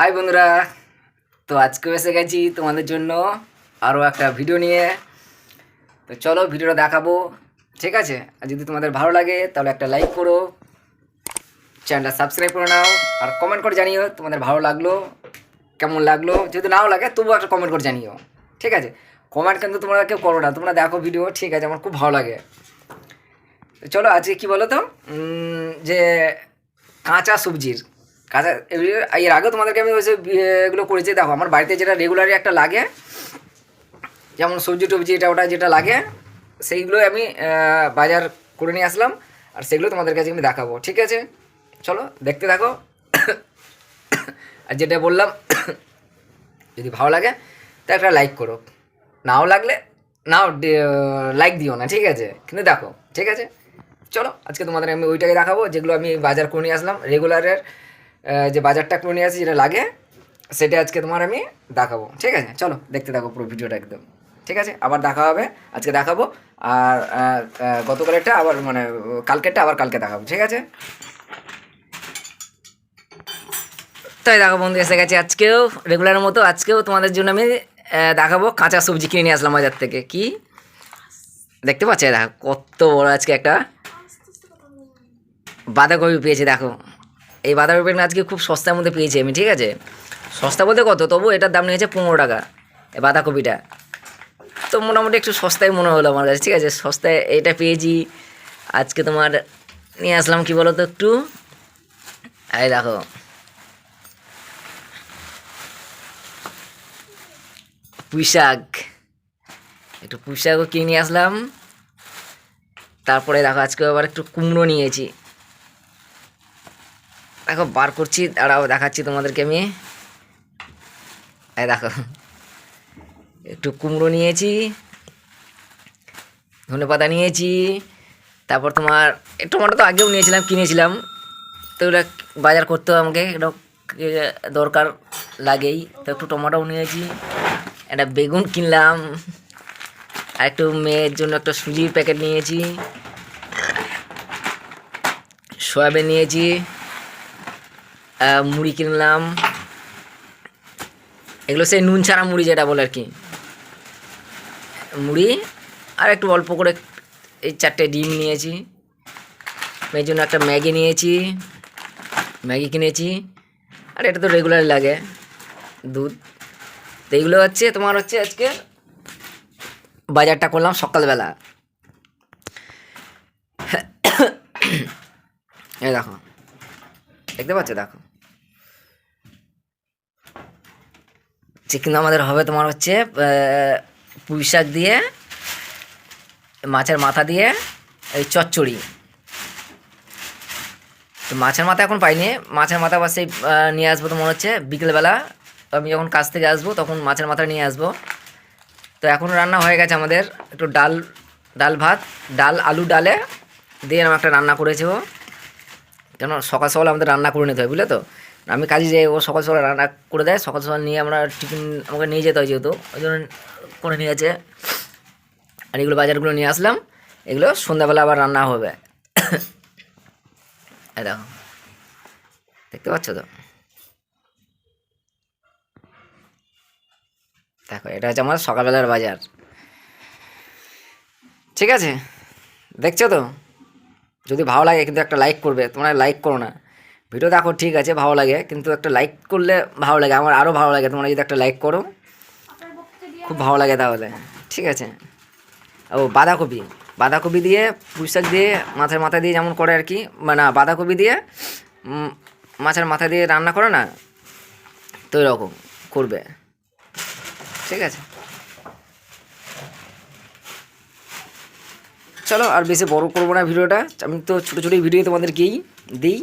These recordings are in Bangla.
হাই বন্ধুরা। তো আজকে এসে গেছি তোমাদের জন্য আরও একটা ভিডিও নিয়ে। তো চলো ভিডিওটা দেখাবো। ঠিক আছে? আর যদি তোমাদের ভালো লাগে, তাহলে একটা লাইক করো। চ্যানেলটা সাবস্ক্রাইব করে নাও। আর কমেন্ট করে জানিও তোমাদের ভালো লাগল, কেমন লাগল। যদি নাও লাগে, তবুও একটা কমেন্ট করে জানিও। ঠিক আছে? কমেন্ট কিন্তু তোমরা কেউ করো না। তোমরা দেখো ভিডিও ঠিক আছে? আমার খুব ভালো লাগে। চলো আজকে কি বলো তো যে কাঁচা সবজির। কাঁচা এর আগে তোমাদেরকে আমি ওই যে এগুলো করেছি, দেখো, আমার বাড়িতে যেটা রেগুলারই একটা লাগে, যেমন সবজি টবজি এটা ওটা যেটা লাগে, সেইগুলোই আমি বাজার করে নিয়ে আসলাম, আর সেগুলো তোমাদের কাছে আমি দেখাবো, ঠিক আছে? চলো, দেখতে থাকো। আর যেটা বললাম, যদি ভালো লাগে, তা একটা লাইক করো। নাও লাগলে, নাও লাইক দিও না, ঠিক আছে? কিন্তু দেখো, ঠিক আছে? চলো, আজকে তোমাদের আমি ওইটাকে দেখাবো, যেগুলো আমি বাজার করে নিয়ে আসলাম রেগুলারের যে বাজারটা করে নিয়ে আসি, যেটা লাগে, সেটা আজকে তোমার আমি দেখাবো। ঠিক আছে? চলো, দেখতে থাকো পুরো ভিডিওটা একদম। ঠিক আছে? আবার দেখা হবে, আজকে দেখাবো। আর গতকালেরটা আবার মানে কালকেরটা আবার কালকে দেখাবো। ঠিক আছে? তাই দেখো বন্ধু, এসে গেছে আজকেও রেগুলারের মতো আজকেও তোমাদের জন্য আমি দেখাবো কাঁচা সবজি কিনে নিয়ে আসলাম বাজার থেকে। কি? দেখতে পাচ্ছ? দেখো, কত বড় আজকে একটা বাঁধাকপি পেয়েছি, দেখো। এই বাঁধাকপিটা আজকে খুব সস্তার মধ্যে পেয়েছি আমি, ঠিক আছে? সস্তা বলতে কত? তবু এটার দাম নিয়েছে পনেরো টাকা, এই বাঁধাকপিটা। তো মোটামুটি একটু সস্তায় মনে হলো আমার কাছে, ঠিক আছে? সস্তায় এটা পেয়েছি। আজকে তোমার নিয়ে আসলাম, কি বলো তো একটু? এই দেখো। পুঁই শাক একটু পুঁই শাকও কিনে নিয়ে আসলাম। তারপরে দেখো আজকে আবার একটু কুমড়ো নিয়েছি। দেখো, বার করছি। দাঁড়াও, দেখাচ্ছি তোমাদেরকে আমি। দেখো, একটু কুমড়ো নিয়েছি ধনে পাতা নিয়েছি, তারপর তোমার টমেটো তো আগেও নিয়েছিলাম, কিনেছিলাম। তো ওটা বাজার করতে হবে আমাকে, এটা দরকার লাগেই। তো একটু টমেটোও নিয়েছি, একটা বেগুন কিনলাম, আর একটু মেয়ের জন্য একটা সুজির প্যাকেট নিয়েছি, সয়াবিন নিয়েছি। মুড়ি কিনলাম। এগুলো সেই নুন ছাড়া মুড়ি যেটা বলে আর কি। মুড়ি আর একটু অল্প করে এই চারটে ডিম নিয়েছি। মেয়ের জন্য একটা ম্যাগি নিয়েছি। ম্যাগি কিনেছি। আর এটা তো রেগুলার লাগে, দুধ। তো এইগুলো হচ্ছে, তোমার হচ্ছে আজকে বাজারটা করলাম সকালবেলা। এই দেখো, দেখতে পাচ্ছ? দেখো। যে কিন্তু আমাদের হবে তোমার হচ্ছে পুঁই শাক দিয়ে, মাছের মাথা দিয়ে, এই চচ্চড়ি। তো মাছের মাথা এখন পাইনি। মাছের মাথা বা সেই নিয়ে আসব তো মনে হচ্ছে বিকেলবেলা। আমি যখন কাজ থেকে আসব তখন মাছের মাথা নিয়ে আসব। তো এখন রান্না হয়ে গেছে আমাদের একটু ডাল ডাল ভাত, ডাল, আলু ডালে দিয়ে আমি একটা রান্না করেছি কেন সকাল সকাল আমাদের রান্না করে নিতে হয়, বুঝলে তো? আমি কাজে যাই, ও সকাল সকাল রান্না করে দেয়, সকাল সকাল নিয়ে আমরা টিফিন আমাকে নিয়ে যেতে হয় যেহেতু, ওই জন্য করে নিয়ে গেছে। আর এগুলো বাজারগুলো নিয়ে আসলাম, এগুলো সন্ধ্যাবেলা আবার রান্না হবে। দেখো, দেখতে পাচ্ছ তো? দেখো, এটা হচ্ছে আমার সকালবেলার বাজার। ঠিক আছে? দেখছ তো? যদি ভালো লাগে কিন্তু একটা লাইক করবে, তোমরা লাইক করো না। ভিডিও দেখো, ঠিক আছে, ভালো লাগে, কিন্তু একটা লাইক করলে ভালো লাগে, আমার আরও ভালো লাগে, তোমরা যদি একটা লাইক করো, খুব ভালো লাগে তাহলে, ঠিক আছে। ও, বাঁধাকপি বাঁধাকপি দিয়ে পুঁই শাক দিয়ে মাছের মাথা দিয়ে যেমন করে আর কি মানে বাঁধাকপি দিয়ে মাছের মাথা দিয়ে রান্না করে না, তো এরকম করবে, ঠিক আছে। চলো, আর বেশি বড় করব না ভিডিওটা, আমি তো ছোটো ছোটো ভিডিও তোমাদেরকেই দিই।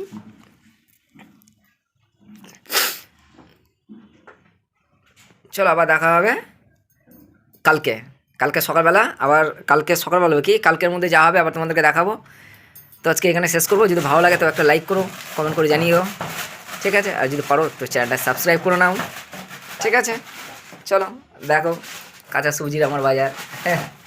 চলো আবার দেখা হবে। কালকে। কালকে সকালবেলা, আবার কালকে সকালবেলা কি? কালকের মধ্যে যা হবে আবার তোমাদেরকে দেখাবো। তো আজকে এখানে শেষ করব। যদি ভালো লাগে তো একটা লাইক করো কমেন্ট করে জানিও। ঠিক আছে? আর যদি পারো, তো চ্যানেলটা সাবস্ক্রাইব করে নাও। ঠিক আছে? চলো, দেখো, কাঁচা সবজির আমার বাজার।